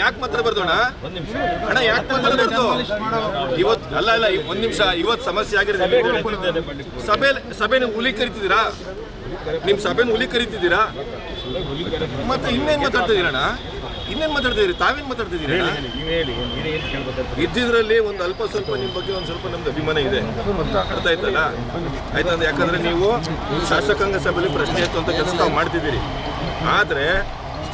ಯಾಕೆ ಮಾತ್ರ ಅಣ್ಣ? ಅಣ್ಣ ಯಾಕೆ ಮಾತಾಡಬಾರ್ದು ಇವತ್ ಅಲ್ಲ ಅಲ್ಲ ಒಂದ್ ನಿಮಿಷ. ಇವತ್ ಸಮಸ್ಯೆ ಆಗಿರೋದು ಸಭೆ ಸಭೆನ ಹುಲಿ ಕರಿತಿದ್ದೀರಾ? ನಿಮ್ ಸಭೆನ ಹುಲಿ ಕರಿತಿದ್ದೀರಾ? ಮತ್ತೆ ಇನ್ನೇನ್ ಮಾತಾಡ್ತಿದ್ದೀರಣ್ಣ ಇನ್ನೇನ್ ಮಾತಾಡ್ತಿದ್ದೀರಿ? ತಾವೇನ್ ಮಾತಾಡ್ತಿದ್ದೀರಿ? ಇದ್ದಿದ್ರಲ್ಲಿ ಒಂದು ಅಲ್ಪ ಸ್ವಲ್ಪ ನಿಮ್ ಬಗ್ಗೆ ಒಂದ್ ಸ್ವಲ್ಪ ನಮ್ದು ಅಭಿಮಾನ ಇದೆ. ಅರ್ಥ ಆಯ್ತಲ್ಲ? ಆಯ್ತಂದ್ರೆ ಯಾಕಂದ್ರೆ ನೀವು ಶಾಸಕಾಂಗ ಸಭೆಯಲ್ಲಿ ಪ್ರಶ್ನೆ ಎತ್ತುವಂತ ಕೆಲಸ ತಾವು ಮಾಡ್ತಿದ್ದೀರಿ. ಆದರೆ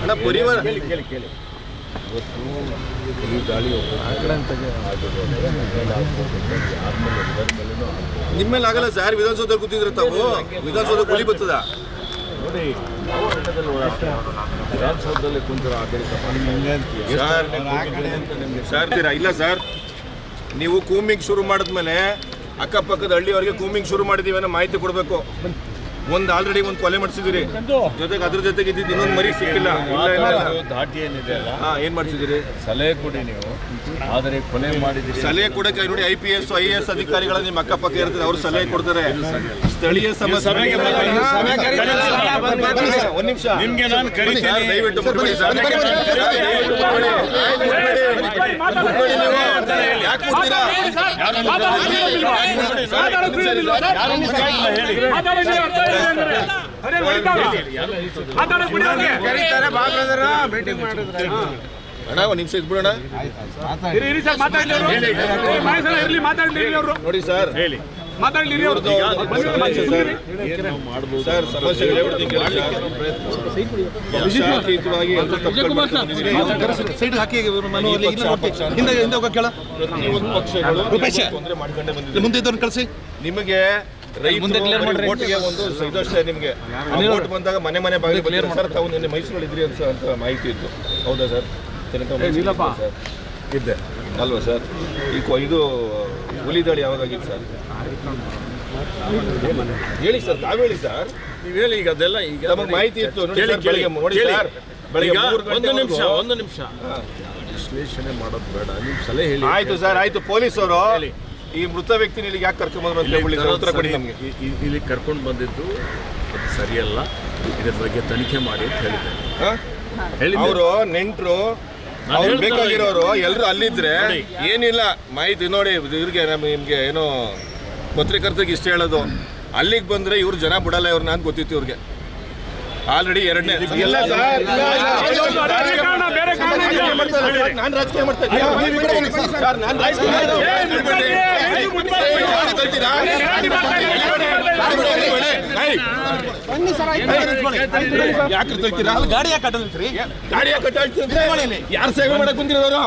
ಅಣ್ಣ ಪರಿವಾರ ನಿಮ್ಮೇಲೆ ಆಗಲ್ಲ ಸರ್ ವಿಧಾನಸೌಧ ಕೂತಿದ್ರೆ ತಾವು. ವಿಧಾನಸೌಧ ಗುಳಿ ಬರ್ತದ. ನೋಡಿ ವಿಧಾನಸೌಧದಲ್ಲಿ ಕುಂತಿರೋ ಆಡಳಿತ ಸರ್ ಇಲ್ಲ ಸರ್ ನೀವು ಕೂಮಿಂಗ್ ಶುರು ಮಾಡಿದ್ಮೇಲೆ ಅಕ್ಕಪಕ್ಕದ ಹಳ್ಳಿಯವರಿಗೆ ಕೂಮಿಂಗ್ ಶುರು ಮಾಡಿದೀವಿ ಅನ್ನೋ ಮಾಹಿತಿ ಕೊಡಬೇಕು. ಒಂದು ಆಲ್ರೆಡಿ ಒಂದು ಕೊಲೆ ಮಾಡಿಸಿದಿರಿ ಜೊತೆಗೆ ಅದ್ರ ಜೊತೆಗೆ ಇದ್ದಿದ್ದು ಇನ್ನೊಂದು ಮರಿ ಸಿಕ್ಕಿಲ್ಲ. ಧಾಟಿ ಏನಿದೆ ಅಲ್ಲ? ಹಾ ಏನ್ ಮಾಡ್ತಿದ್ದೀರಿ ಸಲಹೆ ಕೊಡಿ ನೀವು. ಆದರೆ ಕೊಲೆ ಮಾಡಿದ್ರಿ ಸಲಹೆ ಕೊಡಕ್ಕೆ ನೋಡಿ I P S I S ಅಧಿಕಾರಿಗಳ ನಿಮ್ಮ ಅಕ್ಕಪಕ್ಕ ಇರ್ತದೆ ಅವರು ಸಲಹೆ ಕೊಡ್ತಾರೆ. ಸ್ಥಳೀಯ ಸಮಸ್ಯೆ. ಒಂದ್ ನಿಮಿಷ. ನಿಮ್ಗೆ ನಾನು ಕರಿತೀನಿ. ದಯವಿಟ್ಟು? ಅಣ್ಣ ಒಂದ್ ನಿಮಿಷ ಇದ್ಬಿಡೋಣ. ನೋಡಿ ಸರ್ ಹೇಳಿ. ಅವರು. ನೋಡಿ ಸರ್. ಏನು ಮುಂದೆ ಇದ್ದವ್ರನ್ನ ಕಳಿಸಿ. ನಿಮಗೆ ಮುಂದೆ ಕ್ಲಿಯರ್ ಮಾಡ್ರಿ. ಓಟ್ಗೆ ಒಂದು ಇದಷ್ಟೇ ನಿಮಗೆ. ಓಟ್ ಬಂದಾಗ ಮನೆ ಮನೆ ಬಾಗಿಲು ಕ್ಲಿಯರ್ ಸರ್ ತಾವು ನಿನ್ನೆ ಮೈಸೂರಲ್ಲಿ ಇದ್ರಿ ಅಂತ ಅಂತ ಮಾಹಿತಿ ಇತ್ತು. ಹೌದಾ ಸರ್? ಸರ್. ಇದ್ದೆ. ಅಲ್ವಾ ಸರ್? ಈ ಕೊ- ಇದು ಹುಲಿ ದಾಳಿ ಯಾವಾಗಾಗಿತ್ತು ಸರ್? ಹೇಳಿ ಸರ್ ತಾವು ಹೇಳಿ ಸರ್. ನೀವು ಹೇಳಿ ಈಗ ಅದೆಲ್ಲ ಈಗ ನಮಗೆ ಮಾಹಿತಿ ಇತ್ತು ನೋಡಿ ಸರ್, ಬೆಳಿಗ್ಗೆ ನೋಡಿ ಸರ್. ಬೆಳಿಗ್ಗೆ ಈಗ ಮೂರು ಒಂದು ನಿಮಿಷ ಒಂದು ನಿಮಿಷ. ವಿಶ್ಲೇಷಣೆ ಮಾಡೋದು ಬೇಡ ನಿಮ್ಮ ಸಲಹೆ ಹೇಳಿ. ಆಯ್ತು ಸರ್ ಆಯ್ತು. ಪೊಲೀಸ್ ಅವರು ಹೇಳಿ. ಈ ಮೃತ ವ್ಯಕ್ತಿನ ಇಲ್ಲಿಗೆ ಯಾಕೆ ಕರ್ಕೊಂಡ್ಬಂದ್ರು ಅಂತ ಹೇಳಿ ಸರ್, ಉತ್ತರ ಕೊಡಿ ನಮಗೆ. ಇ- ಇ- ಇಲ್ಲಿ ಕರ್ಕೊಂಡು ಬಂದಿದ್ದು ಅದು ಸರಿಯಲ್ಲ. ಇದ್ರ ಬಗ್ಗೆ ತನಿಖೆ ಮಾಡಿ ಅಂತ ಹೇಳಿದ್ದಾರೆ ಹೇಳಿ ಅವರು ನೆಂಟರು ಅವ್ರು ಬೇಕಾಗಿರೋರು ಎಲ್ಲರೂ ಅಲ್ಲಿದ್ರೆ ಏನಿಲ್ಲ ಮಾಹಿತಿ ನೋಡಿ ಇವ್ರಿಗೆ ನಮ್ಗೆ ನಿಮ್ಗೆ ಏನೋ ಪತ್ರಕರ್ತರಿಗೆ ಇಷ್ಟ ಹೇಳೋದು. ಅಲ್ಲಿಗೆ ಬಂದ್ರೆ ಇವ್ರು ಜನ ಬಿಡಲ್ಲ ಇವ್ರನ್ನ ಅಂತ ಗೊತ್ತಿತ್ತು ಇವ್ರಿಗೆ. ಆಲ್ರೆಡಿ ಎರಡನೇ. ನಾನು ರಾಜಕೀಯ ಮಾಡ್ತಾ ಯಾಕೆ ತಳ್ತೀರಾ ಗಾಡಿ ಯಾಕೆ ಅಡ್ಡಲ್ತ್ರಿ ಗಾಡಿ ಯಾಕೆ ಕಟ್ಟಾಳ್ತೀನಿ ಯಾರು ಸೇವೆ ಮಾಡಕ್ ಬಂದಿರೋರು?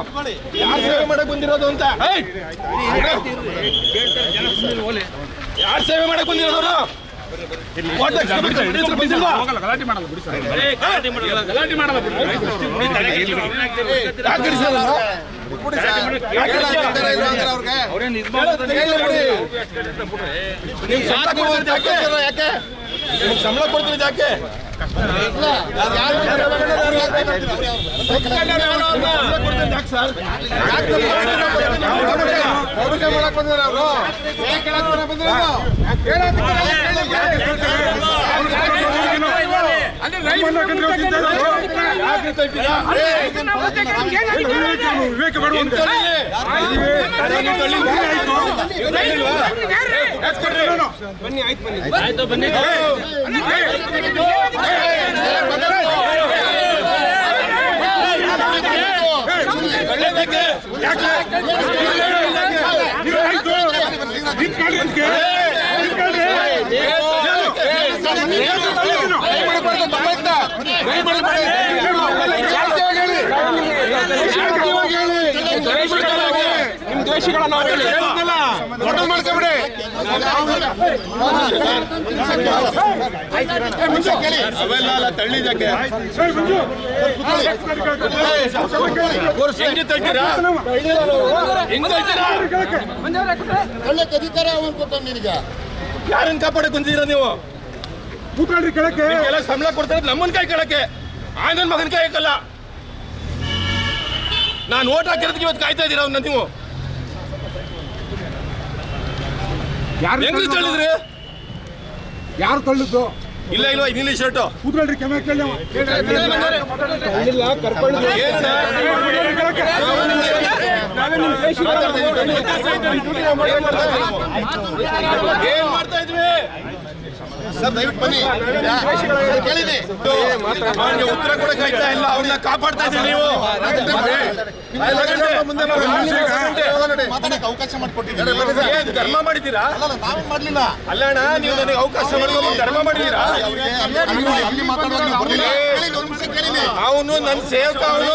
ಯಾರು ಸೇವೆ ಮಾಡಕ್ ಬಂದಿರೋದು ಅಂತ? ಯಾರು ಸೇವೆ ಮಾಡಕ್ ಬಂದಿರೋರು? ಯಾಕೆ? ನಿಮ್ಗೆ ಸಂಬಳ ಕೊಡ್ತೀರಿ ಯಾಕೆ ಸರ್ ಯಾಕೆ ಮಾಡಕ್ ಬಂದ್ರೆ ಅವರು ವಿವೇಕ ಬನ್ನಿ ಆಯ್ತು ಬನ್ನಿ ಆಯ್ತು ಬನ್ನಿ ಯಾಕೆ? ಯಾರನ್ ದ್ವೇಷಿಗಳನ್ನ ತಳ್ಳಿ ಅವನ್ ಯಾರನ್ನ ಕಾಪಾಡಕ್ ಬಂದಿದ್ರ ನೀವು? ಕೂತ್ಕೊಂಡ್ರಿ ಕೆಳಕ್ಕೆ ಎಲ್ಲ ಸಂಬಳ ಕೊಡ್ತಾರೆ ನಮ್ಮನ್ ಕೈ ಕೆಳಕ್ಕೆ. ಆಯ್ನ ಮಗನ್ ಕೈ ಹಾಕಲ್ಲ. ನಾನು ಓಟ್ ಹಾಕಿರೋದಕ್ಕೆ ಇವತ್ತು ಕಾಯ್ತಾ ಇದ್ದೀರಾ ಅವನ್ನ ನೀವು? ಯಾರು ಹೆಂಗ್ ತಳ್ಳಿದ್ರಿ? ಯಾರು ತಳ್ಳಿದ್ದು? ಇಲ್ಲ ಇಲ್ಲ ಇಲ್ಲಿ ಶರ್ಟು. ಕೂತ್ಕೊಳ್ರಿ ಕೆಮ್ಮೆ ಕೇಳಿ. ಏನ್ ಮಾಡ್ತಾ ಇದ್ವಿ ಸರ್ ದಯವಿಟ್ಟು ಬನ್ನಿ. ಕೇಳಿದೆ. ಉತ್ತರ ಕೂಡ ಕಾಯ್ತಾ ಇಲ್ಲ ಅವ್ರನ್ನ ಕಾಪಾಡ್ತಾ ಇದ್ದೀವಿ ನೀವು. ಮಾತಾಡಕ್ಕೆ ಅವಕಾಶ ಮಾಡಿಕೊಟ್ಟಿದ್ದೀರಿ ಏನ್ ಧರ್ಮ ಮಾಡಿದ್ದೀರಾ ಅಲ್ಲ ನಾವೇ ಮಾಡ್ಲಿಲ್ಲ ಅಲ್ಲ ಅಣ್ಣ ನೀವು ನನಗೆ ಅವಕಾಶ ಮಾಡ್ಕೊಂಡು ಧರ್ಮ ಮಾಡಿದ್ದೀರಾ ಅವ್ರಿಗೆ ಅಲ್ಲಿ ಅವನು ನನ್ನ ಸೇವಕ ಅವನು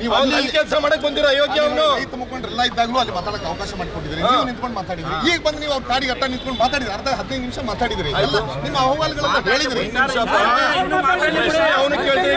ನೀವು ಅಲ್ಲಿ ಕೆಲಸ ಮಾಡಕ್ ಬಂದಿರೋ ಅಯೋಗ್ಯ ಅವನು ರೈತ ಮುಖಂಡರೆಲ್ಲ ಇದ್ದಾಗಲೂ ಅಲ್ಲಿ ಮಾತಾಡಕ್ಕೆ ಅವಕಾಶ ಮಾಡ್ಕೊಂಡಿದ್ರಿ ನೀವು ನಿಂತ್ಕೊಂಡು ಮಾತಾಡಿದ್ರಿ ಈಗ ಬಂದು ನೀವು ಅವ್ರ ಗಾಡಿ ಅಟ್ಟ ನಿಂತ್ಕೊಂಡು ಮಾತಾಡಿದ್ರಿ ಅರ್ಧ ಹದಿನೈದು ನಿಮಿಷ ಮಾತಾಡಿದ್ರಿ ಎಲ್ಲ ನಿಮ್ಮ ಅಹವಾಲುಗಳನ್ನ ಹೇಳಿದ್ರಿ ಅವನು ಕೇಳ್ತೀನಿ